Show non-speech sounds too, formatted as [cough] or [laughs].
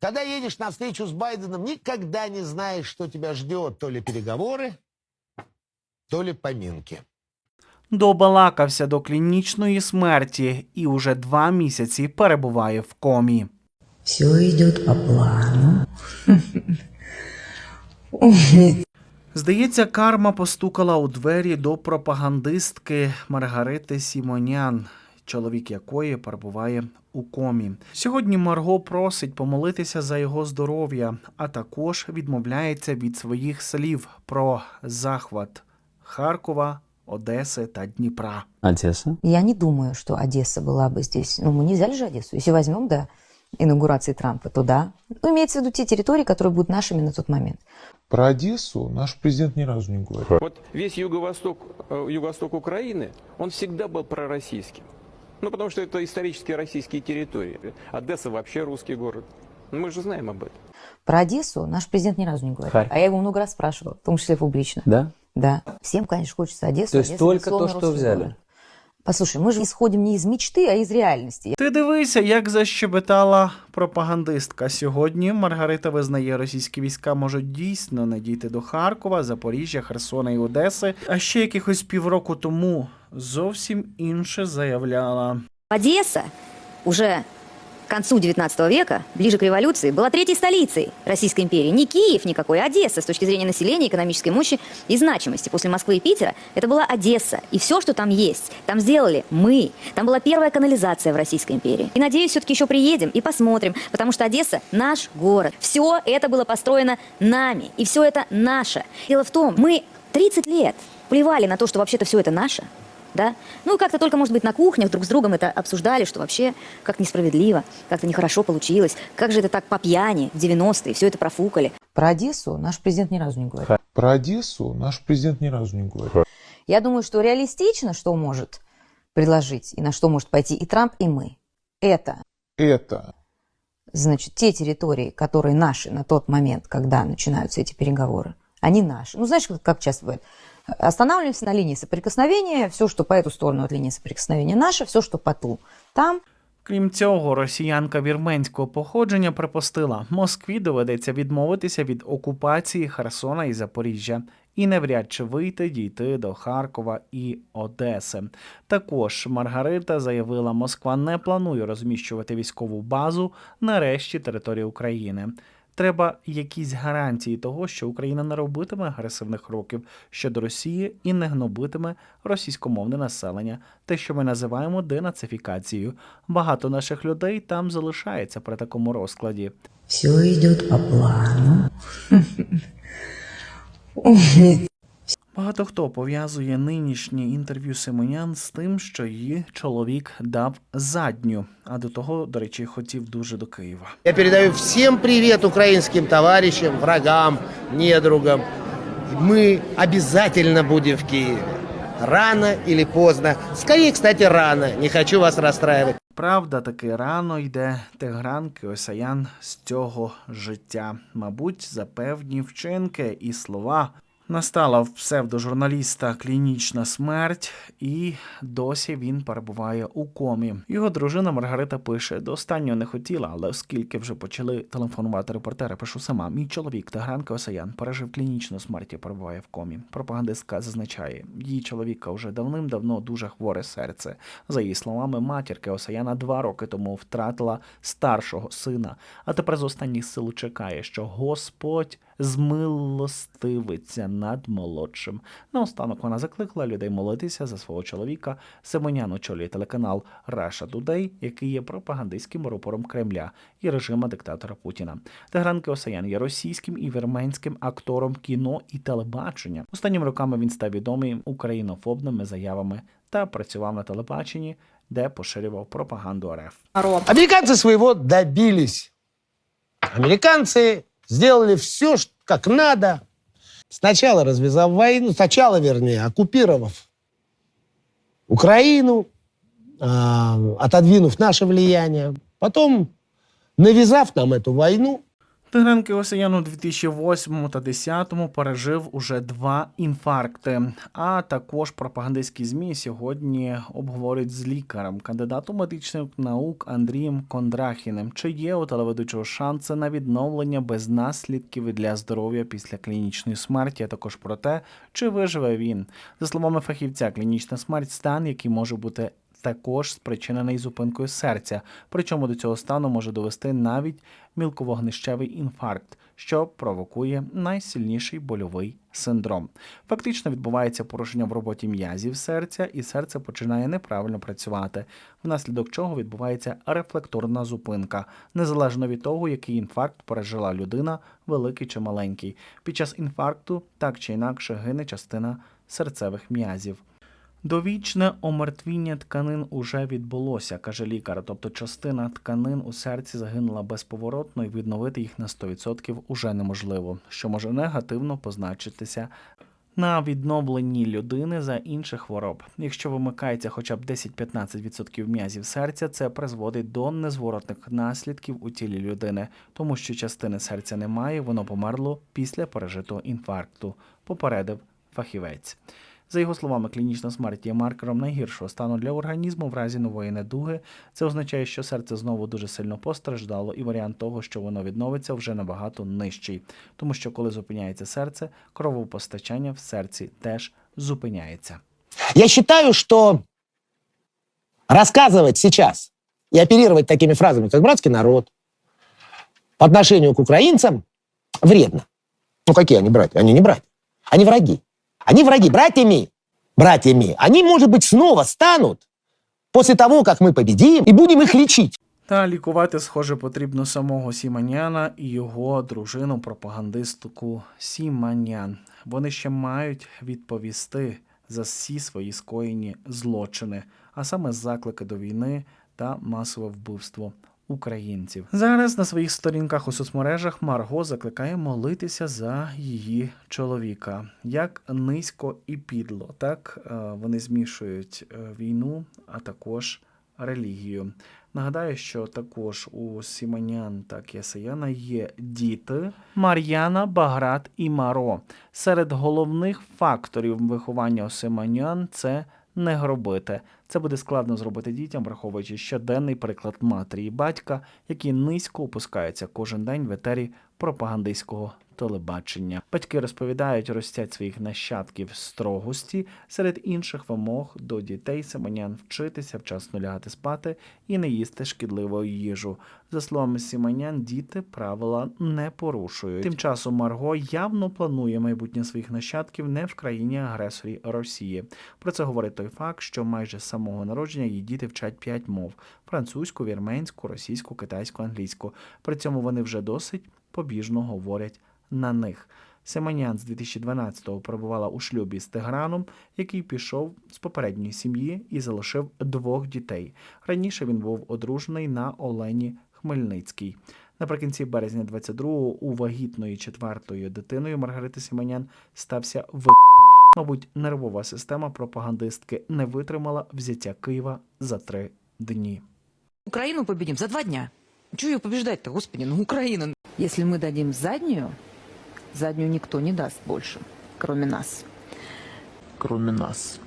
Когда едешь на встречу с Байденом, никогда не знаешь, что тебя ждет. То ли переговоры, то ли поминки. Добалакався до клінічної смерті і уже два місяці перебуває в комі. Все идет по плану. Здається, карма постукала у двері до пропагандистки Маргарити Сімонян, чоловік якої перебуває у комі. Сьогодні Марго просить помолитися за його здоров'я, а також відмовляється від своїх слів про захват Харкова, Одеси та Дніпра. Одесса. Я не думаю, что Одесса была бы здесь. Ну, мы не взяли же Одессу. Если возьмем до инаугурации Трампа, то да. Ну, имеется в виду те территории, которые будут нашими на тот момент. Про Одессу наш президент ни разу не говорил. Вот весь юго-восток, э, юго-восток Украины, он всегда был пророссийским. Ну, потому что это исторически российские территории. Одесса вообще русский город. Ну, Мы же знаем об этом. Про Одессу наш президент ни разу не говорил. Харьков. А я его много раз спрашивала, в том числе публично. Да? Да. Всем, конечно, хочется Одессу. То есть Одесса, только безусловно, то, что русский взяли? город. Послушай, мы же исходим не из мечты, а из реальности. Ти дивися, як защебетала пропагандистка. Сьогодні Маргарита визнає, російські війська можуть дійсно не дійти до Харкова, Запоріжжя, Херсона і Одеси. А ще якихось півроку тому зовсім інше заявляла. Одесса уже к концу 19 века, ближе к революции, была третьей столицей Российской империи. Не Киев никакой, а Одесса с точки зрения населения, экономической мощи и значимости. После Москвы и Питера это была Одесса. И все, что там есть, там сделали мы. Там была первая канализация в Российской империи. И надеюсь, все-таки еще приедем и посмотрим, потому что Одесса наш город. Все это было построено нами. И все это наше. Дело в том, мы 30 лет плевали на то, что вообще-то все это наше. Да? Ну как-то только, может быть, на кухнях друг с другом это обсуждали, что вообще как несправедливо, как-то нехорошо получилось, как же это так по пьяни в 90-е, все это профукали. Про Одессу наш президент ни разу не говорил. Про Одессу наш президент ни разу не говорил. Я думаю, что реалистично, что может предложить и на что может пойти и Трамп, и мы. Это, Это значит, те территории, которые наши на тот момент, когда начинаются эти переговоры, они наши. Ну, знаешь, как, как часто бывает? Останавливаемся на линии соприкосновения, все, что по эту сторону от линии соприкосновения наше, все, что по ту там. Крім цього, росіянка вірменського походження припустила, Москві доведеться відмовитися від окупації Херсона і Запоріжжя і навряд чи вийти дійти до Харкова і Одеси. Також Маргарита заявила, Москва не планує розміщувати військову базу на решті території України. Треба якісь гарантії того, що Україна не робитиме агресивних кроків щодо Росії і не гнобитиме російськомовне населення, те, що ми називаємо денацифікацією. Багато наших людей там залишається при такому розкладі. Все йде по плану. [laughs] Багато хто пов'язує нинішнє інтерв'ю Симонян з тим, що її чоловік дав задню, а до того, до речі, хотів дуже до Києва. Я передаю всем привет украинским товарищам, врагам, недругам. Мы обязательно будем в Киеве. Рано или поздно. Скорее, кстати, рано. Не хочу вас расстраивать. Правда, таки рано йде Тигран Кіосаян з цього життя. Мабуть, за певні вчинки і слова. Настала в псевдожурналіста клінічна смерть, і досі він перебуває у комі. Його дружина Маргарита пише: до останнього не хотіла, але оскільки вже почали телефонувати репортери, пишу сама. Мій чоловік Тигран Косаян пережив клінічну смерть і перебуває в комі. Пропагандистка зазначає, її чоловіка вже давним-давно дуже хворе серце. За її словами, матір Кеосаяна два роки тому втратила старшого сина, а тепер з останніх сил чекає, що Господь змилостивиться над молодшим. Наостанок вона закликала людей молитися за свого чоловіка. Симонян очолює телеканал Russia Today, який є пропагандистським рупором Кремля і режима диктатора Путіна. Тигран Кеосаян є російським і вірменським актором кіно і телебачення. Останніми роками він став відомий українофобними заявами та працював на телебаченні, де поширював пропаганду РФ. Американцы своего добились. Американцы сделали все, как надо. Сначала развязав войну, сначала, вернее, оккупировав Украину, а, отодвинув наше влияние, потом навязав нам эту войну, Тигран Кеосаян у 2008 та 2010 пережив уже два інфаркти. А також пропагандистські змі сьогодні обговорюють з лікарем, кандидатом медичних наук Андрієм Кондрахіним, чи є у телеведучого шанси на відновлення без наслідків для здоров'я після клінічної смерті, а також про те, чи виживе він. За словами фахівця, клінічна смерть стан, який може бути також спричинений зупинкою серця. Причому до цього стану може довести навіть мілковогнищевий інфаркт, що провокує найсильніший больовий синдром. Фактично відбувається порушення в роботі м'язів серця, і серце починає неправильно працювати, внаслідок чого відбувається рефлекторна зупинка, незалежно від того, який інфаркт пережила людина, великий чи маленький. Під час інфаркту так чи інакше гине частина серцевих м'язів. Довічне омертвіння тканин уже відбулося, каже лікар. Тобто частина тканин у серці загинула безповоротно і відновити їх на 100% уже неможливо, що може негативно позначитися на відновленні людини за інших хвороб. Якщо вимикається хоча б 10-15% м'язів серця, це призводить до незворотних наслідків у тілі людини, тому що частини серця немає, воно померло після пережитого інфаркту, попередив фахівець. За його словами, клінічна смерть є маркером найгіршого стану для організму в разі нової недуги. Це означає, що серце знову дуже сильно постраждало, і варіант того, що воно відновиться, вже набагато нижчий. Тому що коли зупиняється серце, кровопостачання в серці теж зупиняється. Я считаю, что рассказывать сейчас и оперировать такими фразами, как «братский народ», по отношению к украинцам вредно. Ну, какие они братья? Они не братья. Они враги. Они враги. Братьями, братьями, они, может быть, снова станут после того, как мы победим и будем их лечить. Та лікувати, схоже, потрібно самого Сіманяна і його дружину пропагандистку Сіманян. Вони ще мають відповісти за всі свої скоєні злочини, а саме заклики до війни та масове вбивство українців. Зараз на своїх сторінках у соцмережах Марго закликає молитися за її чоловіка. Як низько і підло, так е, вони змішують е, війну, а також релігію. Нагадаю, що також у Сіманян та Кесаяна є діти Мар'яна, Баграт і Маро. Серед головних факторів виховання у Симанян це не гробити. Це буде складно зробити дітям, враховуючи щоденний приклад матері і батька, які низько опускаються кожен день в етері пропагандистського телебачення. Батьки розповідають, ростять своїх нащадків строгості. Серед інших вимог до дітей Симонян вчитися вчасно лягати спати і не їсти шкідливу їжу. За словами Сіманян, діти правила не порушують. Тим часом Марго явно планує майбутнє своїх нащадків не в країні агресорі Росії. Про це говорить той факт, що майже з самого народження її діти вчать п'ять мов: французьку, вірменську, російську, китайську, англійську. При цьому вони вже досить побіжно говорять на них. Семенян з 2012-го перебувала у шлюбі з Тиграном, який пішов з попередньої сім'ї і залишив двох дітей. Раніше він був одружений на Олені Хмельницькій. Наприкінці березня 22-го у вагітної четвертою дитиною Маргарити Сіманян стався в. Мабуть, нервова система пропагандистки не витримала взяття Києва за три дні. Украину победим за два дня. Чего ее побеждать-то, господи, ну Украина. Если мы дадим заднюю, заднюю никто не даст больше, кроме нас. Кроме нас.